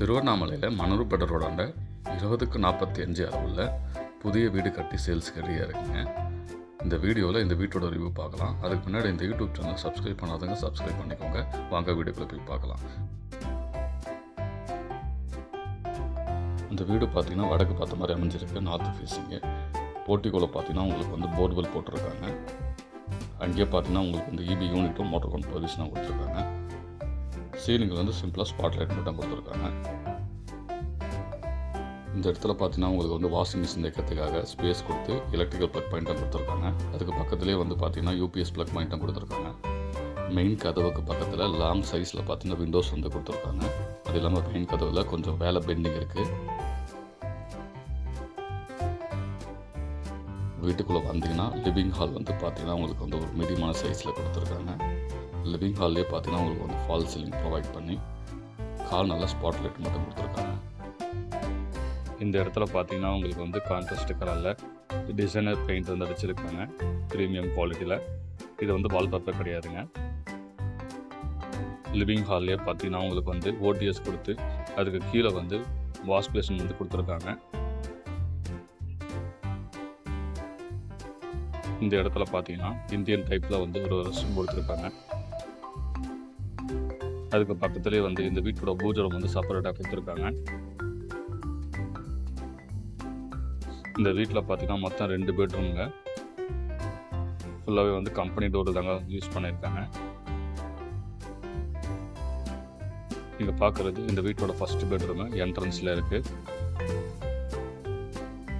திருவண்ணாமலையில் மணருப்பேட்டை ரோடாண்ட இருபதுக்கு நாற்பத்தி அஞ்சு அளவில் புதிய வீடு கட்டி சேல்ஸ் ரெடியாக இருக்குங்க. இந்த வீடியோவில் இந்த வீட்டோட ரிவ்யூ பார்க்கலாம். அதுக்கு முன்னாடி இந்த யூடியூப் சேனல் சப்ஸ்கிரைப் பண்ணாதவங்க சப்ஸ்கிரைப் பண்ணிக்கோங்க. வாங்க வீடியோக்குள்ளே போய் பார்க்கலாம். இந்த வீடு பார்த்தீங்கன்னா வடக்கு பார்த்த மாதிரி அமைஞ்சிருக்கு நார்த் ஃபேஸிங்கு போர்ட்டிக்கோல பார்த்தீங்கன்னா உங்களுக்கு வந்து போர்வெல் போட்டிருக்காங்க. அங்கேயே பார்த்தீங்கன்னா உங்களுக்கு வந்து இபி யூனிட்டும் மோட்டர் கொண்டு பொசிஷனாக கொடுத்துருக்காங்க. சீலிங்கில் வந்து சிம்பிளாக ஸ்பாட் லைட் மட்டும் கொடுத்துருக்காங்க இந்த இடத்துல பார்த்தீங்கன்னா உங்களுக்கு வந்து வாஷிங் மிஷின் தைக்கிறதுக்காக ஸ்பேஸ் கொடுத்து எலக்ட்ரிக்கல் ப்ளக் பாயிண்ட்டும் கொடுத்துருக்காங்க அதுக்கு பக்கத்துலேயே வந்து பார்த்தீங்கன்னா யூபிஎஸ் ப்ளக் பாயிண்ட்டும் கொடுத்துருக்காங்க மெயின் கதவுக்கு பக்கத்தில் லாங் சைஸில் பார்த்தீங்கன்னா விண்டோஸ் வந்து கொடுத்துருக்காங்க. அது இல்லாமல் மெயின் கதவில் கொஞ்சம் வேலை பெண்டிங் இருக்குது வீட்டுக்குள்ளே வந்தீங்கன்னா லிவிங் ஹால் வந்து பார்த்தீங்கன்னா உங்களுக்கு வந்து ஒரு மீடியமான சைஸில் கொடுத்துருக்காங்க. லிவிங் ஹால்லே பார்த்தீங்கன்னா உங்களுக்கு வந்து ஃபால் சீலிங் ப்ரொவைட் பண்ணி கால் நல்லா ஸ்பாட் லைட் மட்டும் கொடுத்துருக்காங்க. இந்த இடத்துல பார்த்தீங்கன்னா உங்களுக்கு வந்து கான்ட்ராஸ்ட் கலரில் டிசைனர் பெயிண்ட் வந்து அடிச்சிருக்காங்க ப்ரீமியம் குவாலிட்டியில் இது வந்து வால்பேப்பர் கிடையாதுங்க. லிவிங் ஹால்லே பார்த்தீங்கன்னா உங்களுக்கு வந்து ஓடிஎஸ் கொடுத்து அதுக்கு கீழே வந்து வாஷ் பேஷன் வந்து கொடுத்துருக்காங்க. இந்த இடத்துல பார்த்தீங்கன்னா இந்தியன் டைப்பில் வந்து ஒரு ரெஸ்ட் கொடுத்துருக்காங்க. அதுக்கு பக்கத்துலேயே வந்து இந்த வீட்டோட பூஜை ரூம் வந்து செப்பரேட்டாக கொடுத்துருக்காங்க. இந்த வீட்டில் பார்த்தீங்கன்னா மொத்தம் ரெண்டு பெட்ரூமுங்க ஃபுல்லாகவே வந்து கம்பெனி டோர் தாங்க யூஸ் பண்ணியிருக்காங்க நீங்கள் பார்க்குறது இந்த வீட்டோட ஃபஸ்ட் பெட்ரூமு என்ட்ரன்ஸில் இருக்குது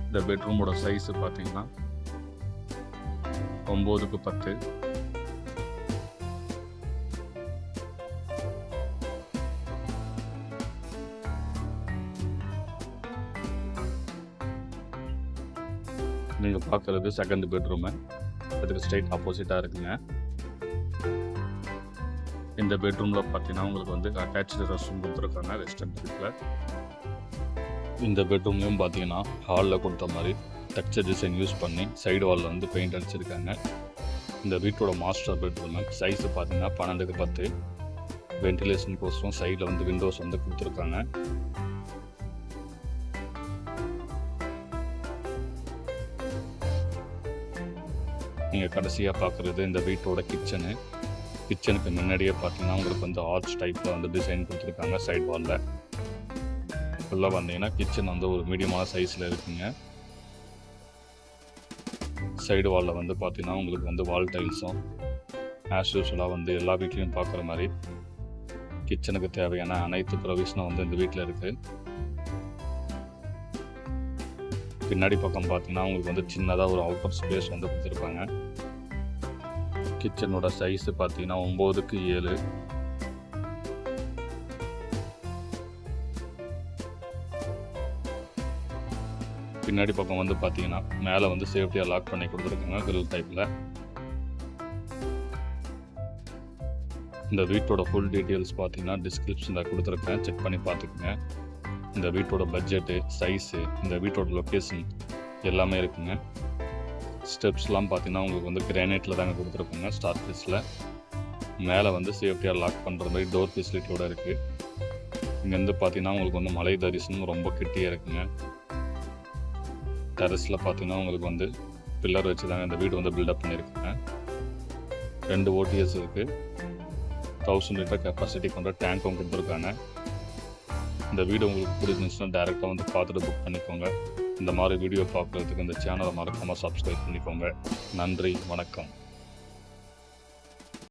இந்த பெட்ரூமோட சைஸு பார்த்தீங்கன்னா ஒம்போதுக்கு பத்து. நீங்கள் பார்க்குறது செகண்ட் பெட்ரூமு. அதுக்கு ஸ்ட்ரைட் ஆப்போசிட்டாக இருக்குங்க. இந்த பெட்ரூமில் பார்த்தீங்கன்னா உங்களுக்கு வந்து அட்டாச்சு ரெஸ்ட் ரூம் கொடுத்துருக்காங்க வெஸ்டர்ன் வீட்டில் இந்த பெட்ரூம்லையும் பார்த்தீங்கன்னா ஹாலில் கொடுத்த மாதிரி டெக்ஸ்சர் டிசைன் யூஸ் பண்ணி சைடு வாலில் வந்து பெயிண்ட் அடிச்சிருக்காங்க. இந்த வீட்டோட மாஸ்டர் பெட்ரூமு சைஸு பார்த்தீங்கன்னா பன்னெண்டுக்கு பத்து. வென்டிலேஷன் கோசம் சைடில் வந்து விண்டோஸ் வந்து கொடுத்துருக்காங்க. நீங்கள் கடைசியாக பார்க்குறது இந்த வீட்டோட கிச்சனு கிச்சனுக்கு முன்னாடியே பார்த்தீங்கன்னா உங்களுக்கு வந்து ஆர்ச் டைப்பில் வந்து டிசைன் கொடுத்துருக்காங்க சைட் வாலில் ஃபுல்லாக வந்தீங்கன்னா கிச்சன் வந்து ஒரு மீடியமான சைஸில் இருக்குங்க. சைடு வாலில் வந்து பார்த்தீங்கன்னா உங்களுக்கு வந்து வால் டைல்ஸும் ஆஸ் யூஸ்வலாக வந்து எல்லா வீட்லேயும் பார்க்குற மாதிரி. கிச்சனுக்கு தேவையான அனைத்து ப்ரொவிஷனும் வந்து இந்த வீட்டில் இருக்குது பின்னாடி பக்கம் பார்த்தீங்கன்னா உங்களுக்கு வந்து சின்னதாக ஒரு அவுட்டர் ஸ்பேஸ் வந்து கொடுத்துருப்பாங்க. கிச்சனோட சைஸு பார்த்தீங்கன்னா ஒம்போதுக்கு ஏழு. பின்னாடி பக்கம் வந்து பார்த்தீங்கன்னா மேலே வந்து சேஃப்டியாக லாக் பண்ணி கொடுத்துருக்காங்க கிரில் டைப்பில் இந்த வீட்டோட ஃபுல் டீட்டெயில்ஸ் பார்த்தீங்கன்னா டிஸ்கிரிப்ஷனில் கொடுத்துருக்கேன். செக் பண்ணி பார்த்துக்குங்க. இந்த வீட்டோட பட்ஜெட்டு சைஸு இந்த வீட்டோட லொக்கேஷன் எல்லாமே இருக்குங்க. ஸ்டெப்ஸ்லாம் பார்த்தீங்கன்னா உங்களுக்கு வந்து கிரானைட்டில் தாங்க கொடுத்துருக்குங்க ஸ்டார் பீஸில் மேலே வந்து சேஃப்டியாக லாக் பண்ணுற மாதிரி டோர் ஃபெசிலிட்டியோட இருக்குது இங்கேருந்து பார்த்தீங்கன்னா உங்களுக்கு வந்து மலை தரிசனம் ரொம்ப கிட்டியாக இருக்குங்க. டெரஸில் பார்த்தீங்கன்னா உங்களுக்கு வந்து பில்லர் வச்சு தாங்க இந்த வீடு வந்து பில்டப் பண்ணியிருக்குங்க. ரெண்டு ஓடிஎஸ் இருக்குது தௌசண்ட் லிட்டர் கெப்பாசிட்டி கொண்ட டேங்க்கும் கொடுத்துருக்காங்க. இந்த வீடு உங்களுக்கு பிடிச்சிருந்துச்சுன்னா டேரெக்டாக வந்து பார்த்துட்டு புக் பண்ணிக்கோங்க. இந்த மாதிரி வீடியோ பார்க்குறதுக்கு இந்த சேனலை மறக்காமல் சப்ஸ்கிரைப் பண்ணிக்கோங்க. நன்றி வணக்கம்.